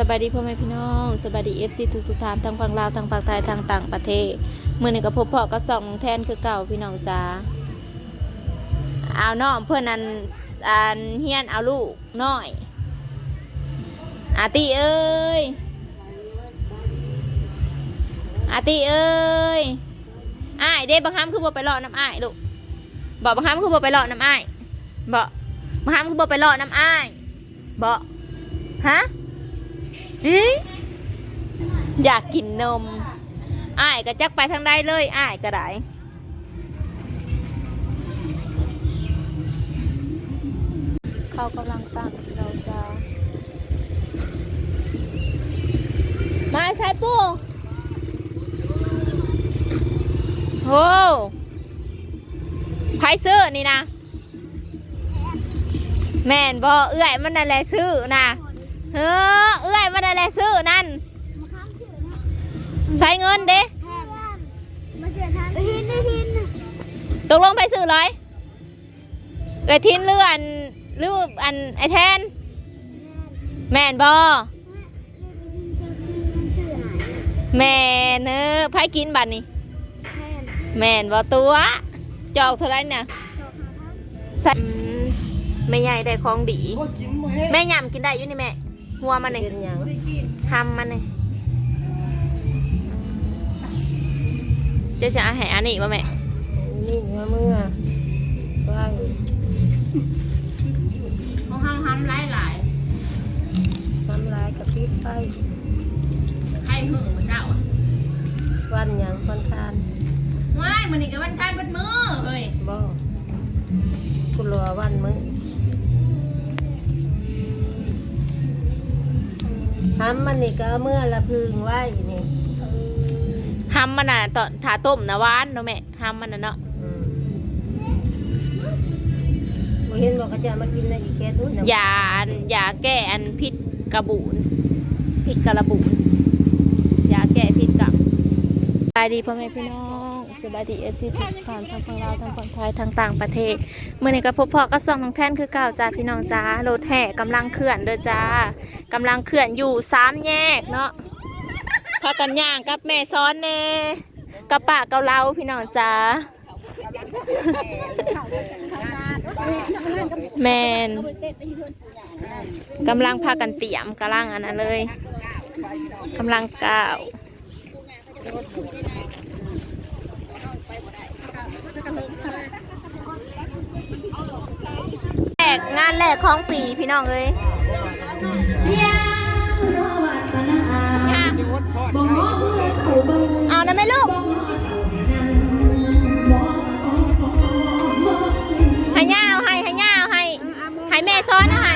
สบายดีพ่อแม่พี่น้องสบายดีเอฟซีทุกทุกท่านทั้งฝั่งลาวทั้งฝั่งไทยทั้งต่างประเทศเมื่อนี้ก็พบพ่อก็ส่องแทนคือเก่าพี่น้องจ้าเอาน้องเพื่อนอันอันเฮียนเอาลูกน้อยอาตีเอ้ยอาตีเอ้ยอ้ายเด้บังคับคือบ่ไปเลาะน้ำอ้ายลูกบอกบังคับคือบ่ไปเลาะน้ำอ้ายบอกบังคับคือบ่ไปเลาะน้ำอ้ายบอกฮะ อยากกินนมอ้ายก็จักไปทางใดเลยอ้ายก็ได้เขากำลังตั้งเราจะมาใช้ปูโอ้ไพซื้อนี่นะ แม่นบอเอื้อยมันนั่นแหละซื้อนะ เออเอื้อยมันนั่นแหละซื้อนั่นใช้เงินเด้มาเสียทางหินหินตกลงไปซื้อเลยเอ้ยทิ้นเรืออันหรืออันไอแทน แม่นบอแม่นเนอะไผกินบัตรนี่แม่นบอตัวจอกเท่าไรเนี่ยใช่อืมแม่ใหญ่ได้ของดีก็กินมาให้แม่ยำกินได้อยู่นี่แม่ หัวมันนี่เป็นหยังทำมันนี่เจะจะเอาให้อันนี้ป่ะแม่นี่เมื่อเมื่อว่างของห้ามห้ามหลายหลายทำลายกระพริบไปใครหึงมาเช้าอะวันหยังวันคานว้ายมันนี่กับวันคานบัดมือเฮ้ยบ่คุณรอวันมึงำมันนี่ก็เมื่อละพึงไว้นี่ทำมันน่ะตอนถาต้มนะหวานเนาะแม่ทำมันน่ะเนาะอืมบ่เห็นบอกเขาจะเอามากินในอีกแค่ตุ้นยาอันยาแก้อันพิษกระบูนพิษกระบูนยาแก้พิษกับสบายดีพ่อแม่พี่น้อง บายดีเอฟซีทุกท่านทั้งฝั่งลาวทั้งฝั่งไทยทั้งต่างประเทศเมื่อนี้ก็พบพอก็ส่องทางแท่นคือเก่าจ้าพี่น้องจ้ารถแห่กำลังเคลื่อนเด้อจ้ากำลังเคลื่อนอยู่สามแยกเนาะพากันย่างกับแม่ซ้อนเน่กับปะเกาเหลาพี่น้องจ้าแมนกำลังพากันเตรียมกำลังอันนั้นเลยกำลังก้าว แรกงานแรกของปีพี่น้องเอ้ยเอานะไหมลูกให้ย่าเอาให้ให้ย่าเอาให้ให้แม่ซ้อนเอาให้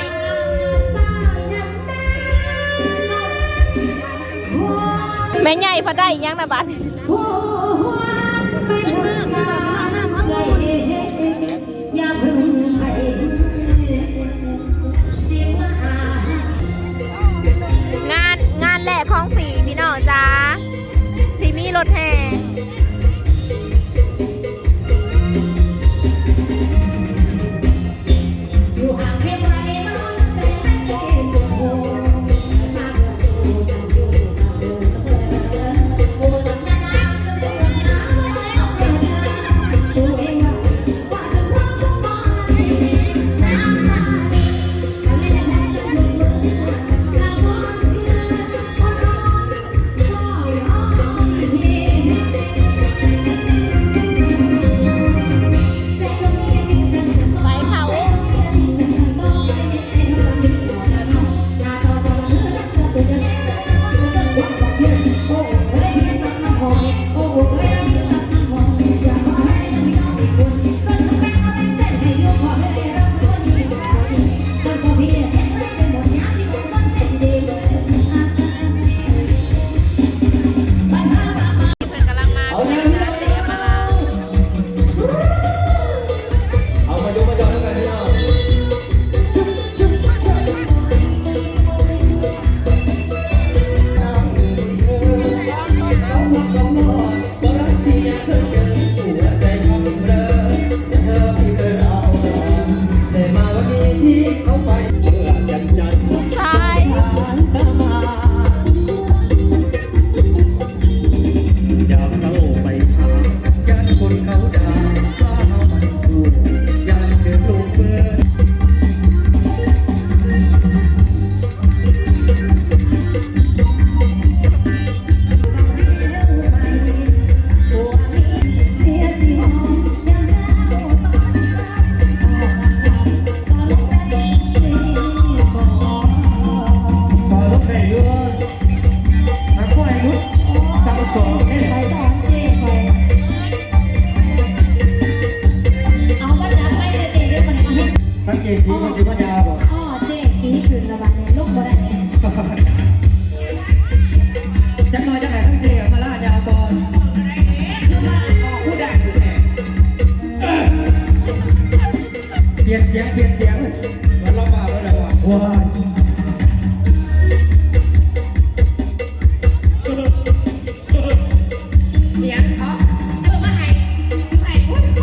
แม่ใหญ่พอได้ยังนะบัด ของปีพี่น้องจ้าที่มีรถแห่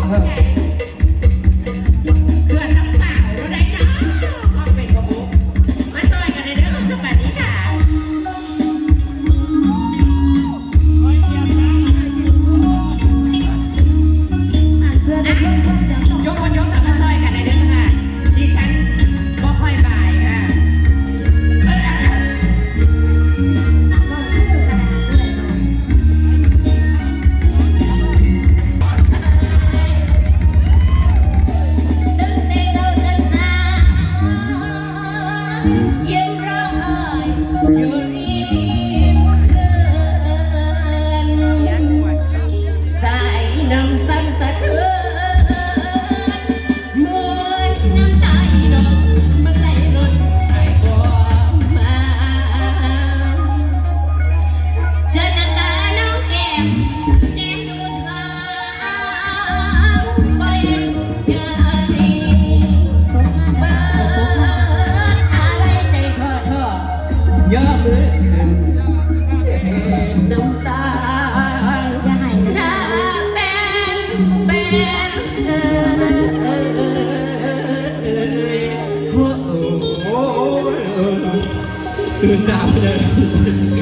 はい ตื่นดาวเลย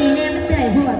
ดีเน่มันเตื่อยโหด